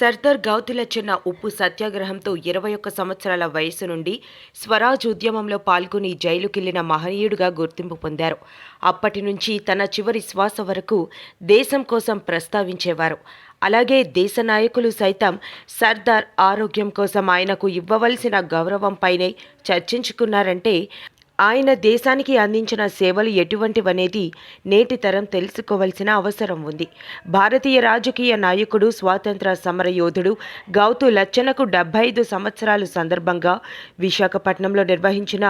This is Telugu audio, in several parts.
సర్దార్ గౌతుల చిన్న ఉప్పు సత్యాగ్రహంతో ఇరవై ఒక్క సంవత్సరాల వయసు నుండి స్వరాజ్ ఉద్యమంలో పాల్గొని జైలుకెళ్ళిన మహనీయుడిగా గుర్తింపు పొందారు. అప్పటి నుంచి తన చివరి శ్వాస వరకు దేశం కోసం ప్రస్తావించేవారు. అలాగే దేశ నాయకులు సైతం సర్దార్ ఆరోగ్యం కోసం ఆయనకు ఇవ్వవలసిన గౌరవంపైనే చర్చించుకున్నారంటే ఆయన దేశానికి అందించిన సేవలు ఎటువంటివనేది నేటి తరం తెలుసుకోవలసిన అవసరం ఉంది. భారతీయ రాజకీయ నాయకుడు స్వాతంత్ర సమరయోధుడు గౌతు లచ్చనకు డెబ్బై ఐదు సంవత్సరాలు సందర్భంగా విశాఖపట్నంలో నిర్వహించిన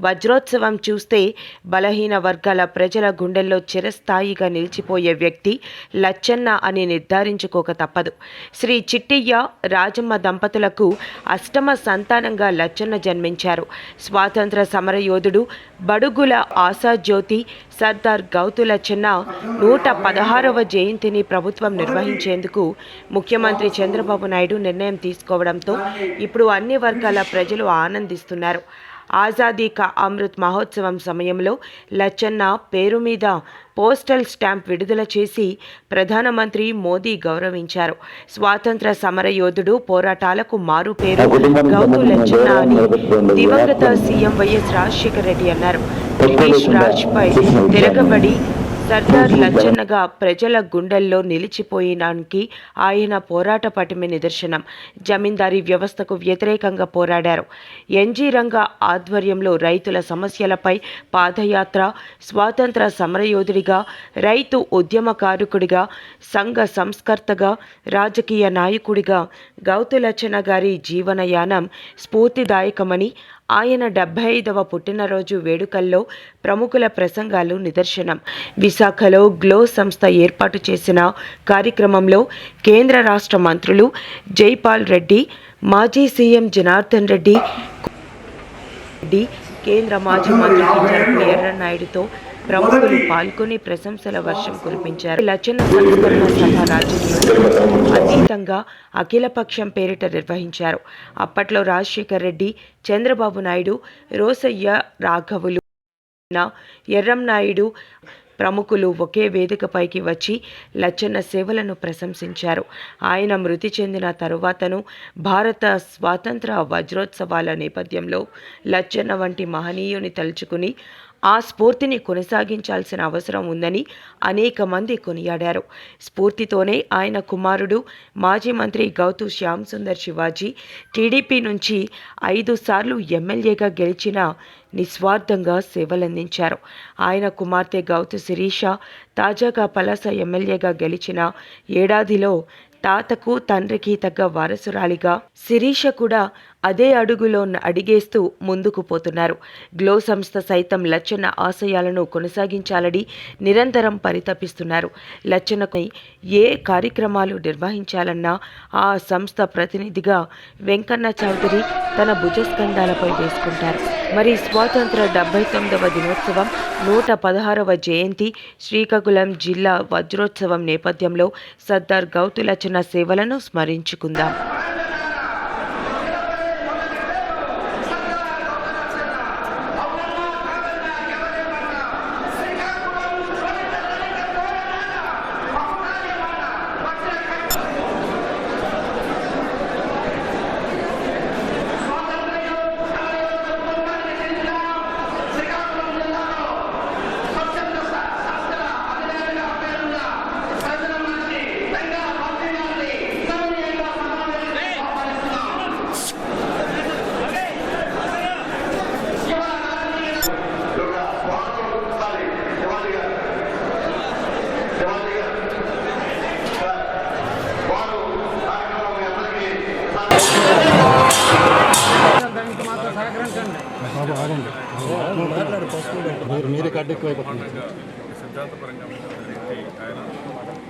వజ్రోత్సవం చూస్తే బలహీన వర్గాల ప్రజల గుండెల్లో చిరస్థాయిగా నిలిచిపోయే వ్యక్తి లచ్చన్న అని నిర్ధారించుకోక తప్పదు. శ్రీ చిట్టయ్య రాజమ్మ దంపతులకు అష్టమ సంతానంగా లచ్చన్న జన్మించారు. స్వాతంత్ర సమరయోధుడు బడుగుల ఆశాజ్యోతి సర్దార్ గౌతుల చిన్న నూట పదహారవ జయంతిని ప్రభుత్వం నిర్వహించేందుకు ముఖ్యమంత్రి చంద్రబాబు నాయుడు నిర్ణయం తీసుకోవడంతో ఇప్పుడు అన్ని వర్గాల ప్రజలు ఆనందిస్తున్నారు. ఆజాదీ కా అమృత్ మహోత్సవం సమయంలో లచ్చన్న పేరు మీద పోస్టల్ స్టాంప్ విడుదల చేసి ప్రధానమంత్రి మోదీ గౌరవించారు. స్వాతంత్ర సమరయోధుడు పోరాటాలకు మారు పేరు గౌతు లచ్చన్న అని దివంగత సీఎం వైఎస్ రాజశేఖర రెడ్డి అన్నారు. బ్రిటిష్ రాజ్పై తిరగబడి సర్దార్ లచ్చన్నగా ప్రజల గుండెల్లో నిలిచిపోయినానికి ఆయన పోరాట పటిమ నిదర్శనం. జమీందారీ వ్యవస్థకు వ్యతిరేకంగా పోరాడారు. ఎన్జీ రంగ ఆధ్వర్యంలో రైతుల సమస్యలపై పాదయాత్ర స్వాతంత్ర సమరయోధుడిగా రైతు ఉద్యమకారకుడిగా సంఘ సంస్కర్తగా రాజకీయ నాయకుడిగా గౌతు లచ్చన్న గారి జీవనయానం స్ఫూర్తిదాయకమని ఆయన డెబ్బై ఐదవ పుట్టినరోజు వేడుకల్లో ప్రముఖుల ప్రసంగాలు నిదర్శనం. విశాఖలో గ్లో సంస్థ ఏర్పాటు చేసిన కార్యక్రమంలో కేంద్ర రాష్ట్ర మంత్రులు జైపాల్ రెడ్డి మాజీ సీఎం జనార్దన్ రెడ్డి రెడ్డి కేంద్ర మాజీ మంత్రి ఎర్రనాయుడుతో ప్రముఖులు పాల్గొని ప్రశంసల వర్షం కురిపించారు. లచ్చన్న సంస్కరణ సభ రాజకీయాలకు అతీతంగా అఖిలపక్షం పేరిట నిర్వహించారు. అప్పట్లో రాజశేఖర్ రెడ్డి చంద్రబాబు నాయుడు రోసయ్య రాఘవులు ఎర్రం నాయుడు ప్రముఖులు ఒకే వేదికపైకి వచ్చి లచ్చన్న సేవలను ప్రశంసించారు. ఆయన మృతి చెందిన తరువాతను భారత స్వాతంత్ర వజ్రోత్సవాల నేపథ్యంలో లచ్చన్న వంటి మహనీయుని తలుచుకుని ఆ స్ఫూర్తిని కొనసాగించాల్సిన అవసరం ఉందని అనేక మంది కొనియాడారు. స్ఫూర్తితోనే ఆయన కుమారుడు మాజీ మంత్రి గౌతు శ్యామ్ సుందర్ శివాజీ టీడీపీ నుంచి ఐదు సార్లు ఎమ్మెల్యేగా గెలిచిన నిస్వార్థంగా సేవలందించారు. ఆయన కుమార్తె గౌతు శిరీష తాజాగా పలాస ఎమ్మెల్యేగా గెలిచిన ఏడాదిలో తాతకు తండ్రికి తగ్గ వారసురాలిగా శిరీష కూడా అదే అడుగులో అడిగేస్తూ ముందుకు పోతున్నారు. గ్లో సంస్థ సైతం లచ్చన్న ఆశయాలను కొనసాగించాలని నిరంతరం పరితపిస్తున్నారు. లచ్చన్నకు ఏ కార్యక్రమాలు నిర్వహించాలన్నా ఆ సంస్థ ప్రతినిధిగా వెంకన్న చౌదరి తన భుజస్కంధాలపై వేసుకుంటారు. మరి స్వాతంత్ర డెబ్బై తొమ్మిదవ దినోత్సవం నూట పదహారవ జయంతి శ్రీకాకుళం జిల్లా వజ్రోత్సవం నేపథ్యంలో సర్దార్ గౌతు సేవలను స్మరించుకుందాం. మీరు మీరే ఎక్కువైపోతుంది సిద్ధాంతపరంగా వ్యక్తి ఆయన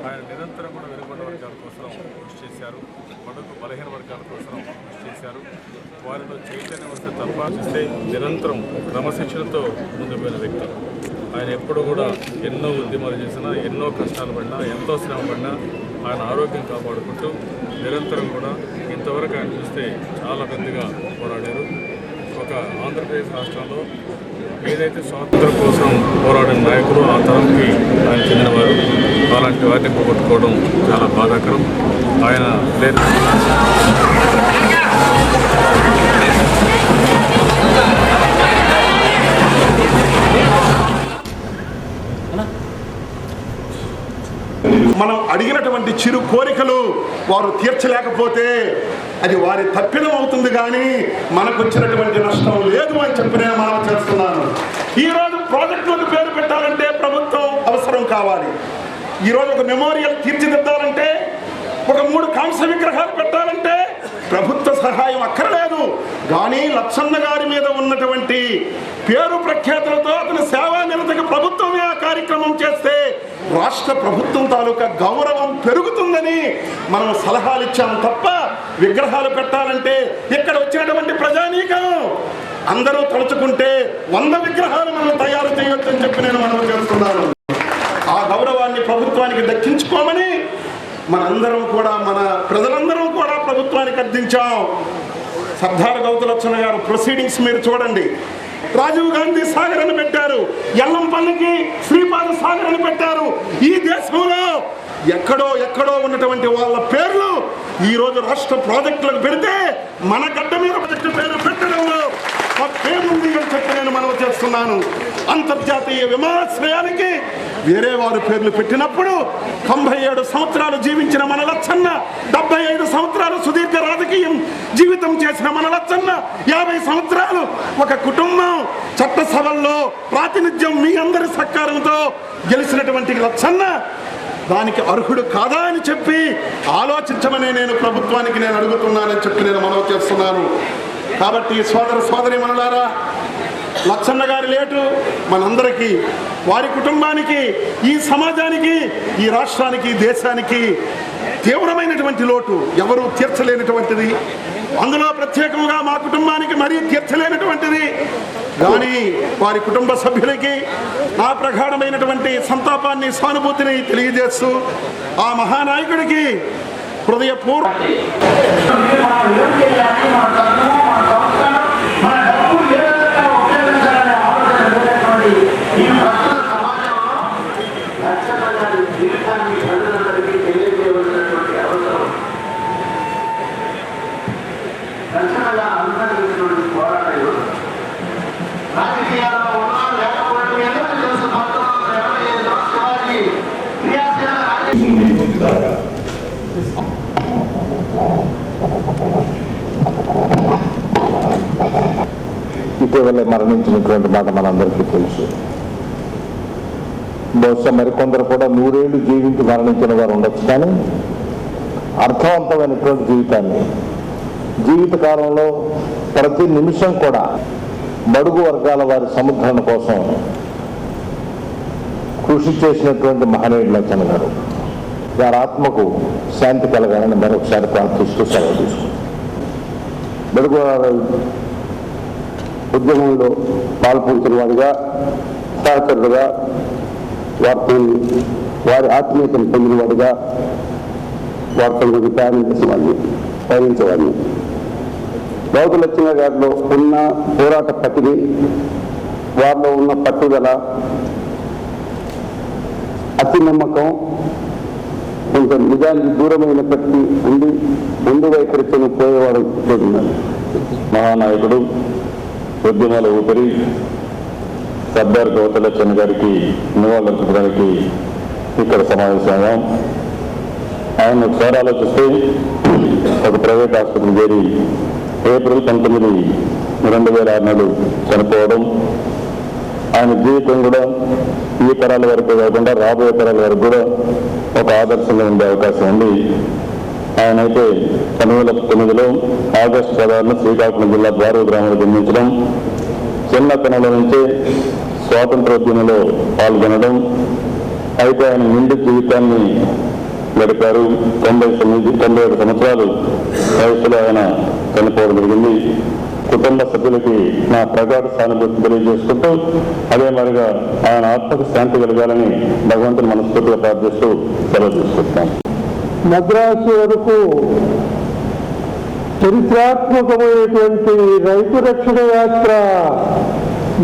ఆయన నిరంతరం కూడా వెనుకబడిన వర్గాల కోసం కృషి చేశారు. బడుగు బలహీన వర్గాల కోసం కృషి చేశారు. వారిలో చైతన్యం వస్తే తప్ప నిరంతరం క్రమశిక్షణతో ముందుకు వ్యక్తి. ఆయన ఎప్పుడు కూడా ఎన్నో ఉద్యమాలు చేసినా ఎన్నో కష్టాలు పడినా ఎంతో శ్రమ పడినా ఆయన ఆరోగ్యం కాపాడుకుంటూ నిరంతరం కూడా ఇంతవరకు ఆయన చూస్తే చాలా పెద్దగా పోరాడారు. ఒక ఆంధ్రప్రదేశ్ రాష్ట్రంలో ఏదైతే స్వాతంత్రం కోసం పోరాడిన నాయకులు ఆ తరంకి ఆయన చెందినవారు అలాంటి వాటిని పోగొట్టుకోవడం చాలా బాధాకరం. ఆయన లేదు మనం అడిగినటువంటి చిరు కోరికలు వారు తీర్చలేకపోతే అది వారి తప్పిదం అవుతుంది కానీ మనకు వచ్చినటువంటి నష్టం లేదు అని చెప్పి నేను మనం చేస్తున్నాను. ఈరోజు ప్రాజెక్టులకు పేరు పెట్టాలంటే ప్రభుత్వం అవసరం కావాలి. ఈరోజు ఒక మెమోరియల్ తీర్చిదిద్దాలంటే ఒక మూడు కాంస విగ్రహాలు పెట్టాలంటే ప్రభుత్వ సహాయం అక్కర్లేదు. కానీ లచ్చన్న గారి మీద ఉన్నటువంటి పేరు ప్రఖ్యాతులతో అతని సేవా నిరతకు ప్రభుత్వమే ఆ కార్యక్రమం చేస్తే రాష్ట్ర ప్రభుత్వం తాలూకా గౌరవం పెరుగుతుందని మనం సలహాలు ఇచ్చాము తప్ప విగ్రహాలు పెట్టాలంటే ఇక్కడ వచ్చినటువంటి ప్రజానీకం. అందరూ తలుచుకుంటే వంద విగ్రహాలు మనం తయారు చేయొచ్చని చెప్పి నేను మనం చేస్తున్నాను. ఆ గౌరవాన్ని ప్రభుత్వానికి దక్కించుకోమని మనందరం కూడా మన ప్రజలందరం కూడా ప్రభుత్వానికి అర్థించాం. సర్దార్ గౌతులక్షణ గారు ప్రొసీడింగ్స్ మీరు చూడండి. రాజీవ్ గాంధీ సాగర్ అని పెట్టారు. ఎల్లంపల్లికి శ్రీపాద సాగర్ అని పెట్టారు. ఈ దేశంలో ఎక్కడో ఎక్కడో ఉన్నటువంటి వాళ్ళ పేర్లు ఈ రోజు రాష్ట్ర ప్రాజెక్టులకు పెడితే మన గడ్డ మీద ప్రాజెక్టు పేరు పెట్టడంలో పేరుంది అని చెప్పి నేను మనవి చేస్తున్నాను. అంతర్జాతీయ విమానాశ్రయానికి వేరే వారు పేర్లు పెట్టినప్పుడు తొంభై ఏడు సంవత్సరాలు జీవించిన మన లచ్చన్న డెబ్బై ఐదు సంవత్సరాలు సుదీర్ఘ రాజకీయం జీవితం చేసిన మన లచ్చన్న యాభై సంవత్సరాలు ఒక కుటుంబం చట్టసభల్లో ప్రాతినిధ్యం మీ అందరి సత్కారంతో గెలిచినటువంటి లచ్చన్న దానికి అర్హుడు కాదా అని చెప్పి ఆలోచించమని నేను ప్రభుత్వానికి నేను అడుగుతున్నానని చెప్పి నేను మనవి చేస్తున్నాను. కాబట్టి సోదర సోదరి మనలారా లచ్చన్న గారి లేటు మనందరికీ వారి కుటుంబానికి ఈ సమాజానికి ఈ రాష్ట్రానికి దేశానికి తీవ్రమైనటువంటి లోటు ఎవరూ తీర్చలేనటువంటిది. అందులో ప్రత్యేకంగా మా కుటుంబానికి మరీ తీర్చలేనటువంటిది కానీ వారి కుటుంబ సభ్యులకి నా ప్రగాఢమైనటువంటి సంతాపాన్ని సానుభూతిని తెలియజేస్తూ ఆ మహానాయకుడికి హృదయపూర్వ రక్షణగా అనుసరించినటువంటి పోరాటాలు రాజకీయాల్లో ఉన్నా లేకపోవడం ఏదో తెలుసు పంతొమ్మిది వందల ఎనభై ఐదులో శివాజీ క్రియాశీల రాజకీయ ఇటీవల మరణించినటువంటి మాట మనందరికీ తెలుసు. బహుశా మరికొందరు కూడా నూరేళ్ళు జీవించి మరణించిన వారు ఉండొచ్చు కానీ అర్థవంతమైనటువంటి జీవితాన్ని జీవితకాలంలో ప్రతి నిమిషం కూడా బడుగు వర్గాల వారి సముద్రణ కోసం కృషి చేసినటువంటి మహనీయుడు లచ్చన గారు. వారి ఆత్మకు శాంతి కలగాలని మరొకసారి ప్రార్థిస్తూ సెలవు తీసుకుంటాం బడుగు ఉద్యమంలో పాల్పొందుతున్న వారిగా సహచరుడుగా వారితో వారి ఆత్మీయతను పొందినవాడిగా వారితో గురించి ప్రయాణించేవాడిని పయనించేవాడిని. గౌతు లక్ష్మ గారిలో ఉన్న పోరాట పతిని వారిలో ఉన్న పట్టుదల అతి నమ్మకం కొంచెం నిజానికి దూరమైనప్పటికీ ఉండి ముందు వైఖరితో పోయేవాడు ఉన్నారు. మహానాయకుడు ఉద్యమాల ఊపిరి సర్దార్ గౌతలచ్చన్ గారికి నివాళులర్పించడానికి ఇక్కడ సమావేశమయ్యాం. ఆయన ఒకసారి ఆలోచిస్తే ఒక ప్రైవేట్ ఆసుపత్రి చేరి ఏప్రిల్ పంతొమ్మిది రెండు వేల ఆరు నాడు చనిపోవడం. ఆయన జీవితం కూడా ఈ తరాల వరకు కాకుండా రాబోయే తరాల వరకు కూడా ఒక ఆదర్శంగా ఉండే అవకాశం ఉంది. ఆయన అయితే రెండు వేల తొమ్మిదిలో ఆగస్టు పదహారున శ్రీకాకుళం జిల్లా ద్వారక గ్రామంలో జన్మించడం చిన్నతనంలో నుంచే స్వాతంత్రోద్యమంలో పాల్గొనడం అయితే ఆయన నిండు జీవితాన్ని గడిపారు. తొంభై తొమ్మిది తొంభై ఏడు సంవత్సరాలు వయసులో ఆయన చనిపోవడం జరిగింది. కుటుంబ సభ్యులకి నా ప్రగాఢ సానుభూతి తెలియజేసుకుంటూ అదే మరిగా ఆయన ఆత్మకు శాంతి కలగాలని భగవంతుని మనస్ఫూర్తిగా ప్రార్థిస్తూ సెలవు తీసుకుంటున్నాను. మద్రాసు వరకు చరిత్రాత్మకమైనటువంటి రైతు రక్షణ యాత్ర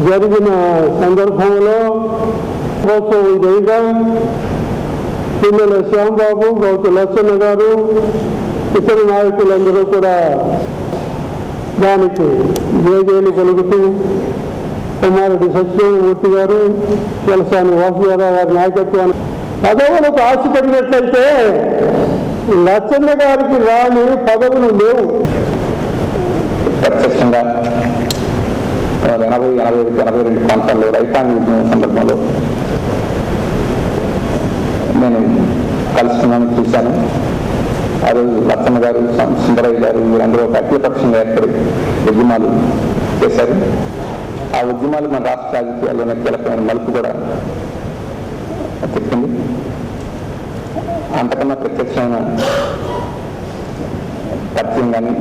జరిగిన సందర్భంలో కోసం ఇదిగా పిల్లల శ్యాంబాబు గౌతు లచ్చన్న గారు ఇతర నాయకులందరూ కూడా దానికి జేజేలు కలుగుతూ కుమారుడి సత్యమూర్తి గారు ಕೆಲసాని వాసుగారావు గారి నాయకత్వాన్ని. పదవులకు ఆశపడినట్లయితే లచ్చన్న గారికి రాని పదవులు లేవు. ప్రత్యక్షంగా ఎనభై ఎనభై ఒకటి ఎనభై రెండు ప్రాంతాల్లో రైతాంగ ఉద్యమం సందర్భంలో నేను కలుస్తున్నాను చూశాను. ఆ రోజు లచ్చన్న గారు సుందరయ్య గారు వీరందరూ ఒక అఖిలపక్షంగా ఏర్పడి ఉద్యమాలు చేశారు. ఆ ఉద్యమాలు మన రాష్ట్ర రాజకీయాల్లోనే కీలకమైన మలుపు కూడా చెప్పింది అంతకన్నా ప్రత్యక్షమైన పరిచయం కానీ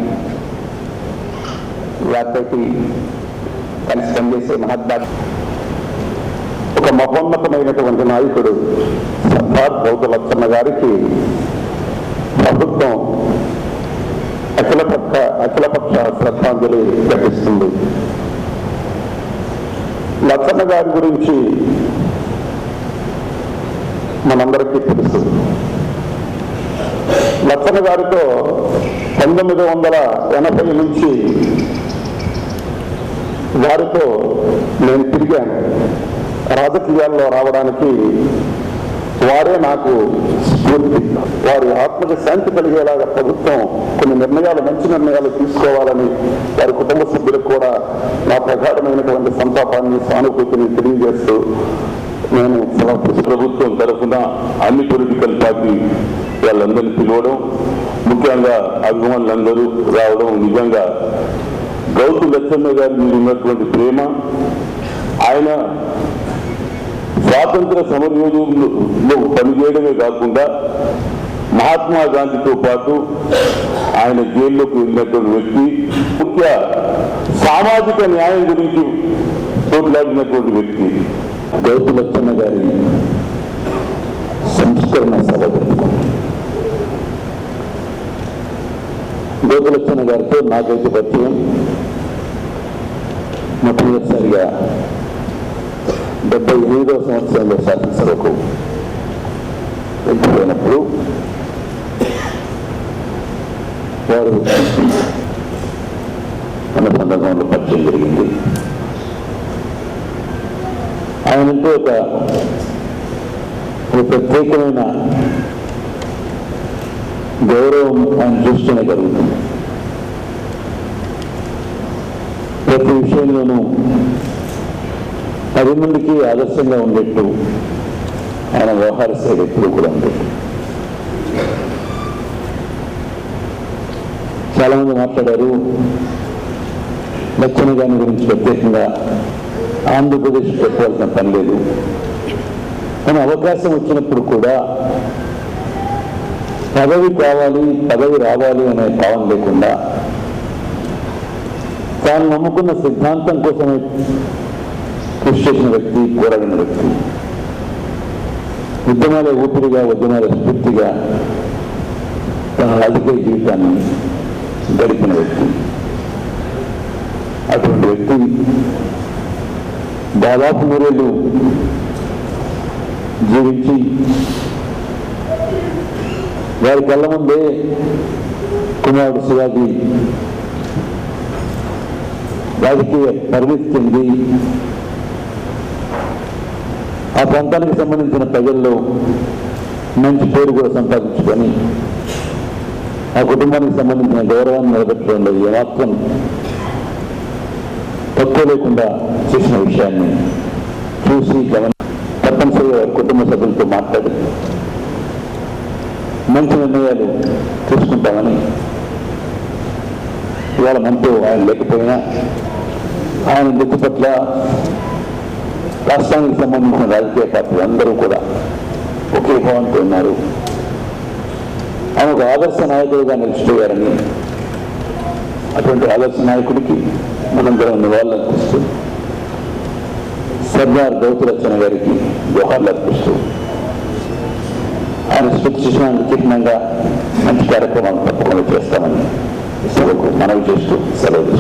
వారితోటి కలిసి పనిచేసే మహద్భాగ్ ఒక మహోన్నతమైనటువంటి నాయకుడు సర్దార్ గౌతు గారికి ప్రభుత్వం అఖిలపక్ష అఖిలపక్ష శ్రద్ధాంజలి ఘటిస్తుంది. లచ్చన్న గారి గురించి మనందరికీ తెలుసు. లచ్చన్న గారితో పంతొమ్మిది వందల ఎనభై నుంచి వారితో నేను తిరిగాను. రాజకీయాల్లో రావడానికి వారే నాకు స్ఫూర్తి. వారి ఆత్మకి శాంతి కలిగేలాగా ప్రభుత్వం కొన్ని నిర్ణయాలు మంచి నిర్ణయాలు తీసుకోవాలని వారి కుటుంబ సభ్యులకు కూడా నా ప్రగాఢమైనటువంటి సంతాపాన్ని సానుభూతిని తెలియజేస్తూ నేను ప్రభుత్వం తరఫున అన్ని పొలిటికల్ పార్టీ వాళ్ళందరినీ పిలవడం ముఖ్యంగా అభిమానులందరూ రావడం నిజంగా గౌతు లచ్చమ్మ గారి మీద ఉన్నటువంటి ప్రేమ ఆయన స్వాతంత్ర సమరయోధుల్లో పనిచేయడమే కాకుండా మహాత్మా గాంధీతో పాటు ఆయన జైల్లోకి వెళ్ళినటువంటి వ్యక్తి ముఖ్య సామాజిక న్యాయం గురించి పోట్లాడినటువంటి వ్యక్తి. గౌతు లచ్చమ్మ గారి సంస్కరణ సభ జరుపుకున్నాం గారితో నాకైతే పరిచయం. మొట్టమొదటిసారిగా డెబ్బై ఎనిమిదవ సంవత్సరంలో శాసనసభకు వెళ్ళిపోయినప్పుడు వారు మన సందర్భంలో పరిచయం జరిగింది. ఆయనంటే ఒక ప్రత్యేకమైన గౌరవం ఆయన చూస్తూనే కలుగుతుంది ప్రతి విషయంలోనూ పది మందికి ఆదర్శంగా ఉండేట్టు ఆయన వ్యవహార శైలి ఎప్పుడు కూడా ఉండేట్టు చాలామంది మాట్లాడారు లక్ష్మణ గారి గురించి ప్రత్యేకంగా ఆంధ్రప్రదేశ్ చెప్పాల్సిన పని లేదు. కానీ అవకాశం వచ్చినప్పుడు కూడా పదవి కావాలి పదవి రావాలి అనే భావం లేకుండా తాను నమ్ముకున్న సిద్ధాంతం కోసమే కృషి చేసిన వ్యక్తి పోరాడిన వ్యక్తి. ఉద్యమాల ఊపిరిగా ఉద్యమాల స్ఫూర్తిగా తన రాజకీయ జీవితాన్ని గడిపిన వ్యక్తి. అటువంటి వ్యక్తి దాదాపు నూరేళ్ళు జీవించి వారి కళ్ళ ముందే కుమారుడు శివాజీ రాజకీయ పరిగెత్తింది ఆ ప్రాంతానికి సంబంధించిన ప్రజల్లో మంచి పేరు కూడా సంపాదించుకొని ఆ కుటుంబానికి సంబంధించిన గౌరవాన్ని నిలబెట్టడంలో ఏమాత్రం తక్కువ లేకుండా చేసిన విషయాన్ని చూసి గమని తప్పనిసరిగా కుటుంబ సభ్యులతో మాట్లాడి మంచి నిర్ణయాలు తీసుకుంటామని ఇవాళ మనతో ఆయన లేకపోయినా ఆయన మృతి పట్ల రాష్ట్రానికి సంబంధించిన రాజకీయ పార్టీలు అందరూ కూడా ఒకే భావంతో ఉన్నారు. ఆయన ఒక ఆదర్శ నాయకుడిగా నిలిచిపోయారని అటువంటి ఆదర్శ నాయకుడికి మనందరం నివాళులు అర్పిస్తూ సర్దార్ గౌతులచ్చన గారికి జోహార్లు అర్పిస్తూ ఆయన స్మృతి చిహ్నానికి మంచి కార్యక్రమాలు తప్పకుండా చేస్తామని మనవి చేస్తూ సెలవు